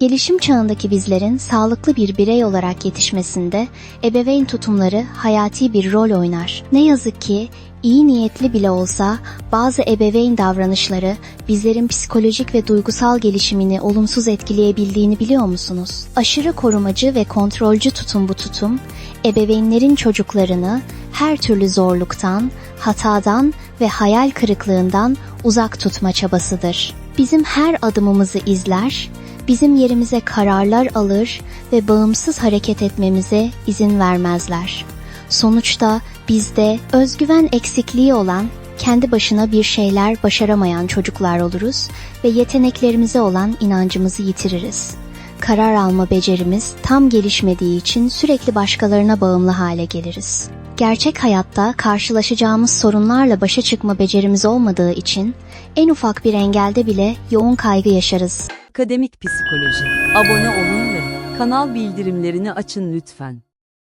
Gelişim çağındaki bizlerin sağlıklı bir birey olarak yetişmesinde ebeveyn tutumları hayati bir rol oynar. Ne yazık ki iyi niyetli bile olsa bazı ebeveyn davranışları bizlerin psikolojik ve duygusal gelişimini olumsuz etkileyebildiğini biliyor musunuz? Aşırı korumacı ve kontrolcü tutum bu tutum, ebeveynlerin çocuklarını her türlü zorluktan, hatadan ve hayal kırıklığından uzak tutma çabasıdır. Bizim her adımımızı izler, bizim yerimize kararlar alır ve bağımsız hareket etmemize izin vermezler. Sonuçta bizde özgüven eksikliği olan, kendi başına bir şeyler başaramayan çocuklar oluruz ve yeteneklerimize olan inancımızı yitiririz. Karar alma becerimiz tam gelişmediği için sürekli başkalarına bağımlı hale geliriz. Gerçek hayatta karşılaşacağımız sorunlarla başa çıkma becerimiz olmadığı için en ufak bir engelde bile yoğun kaygı yaşarız. Akademik Psikoloji. Abone olun ve kanal bildirimlerini açın lütfen.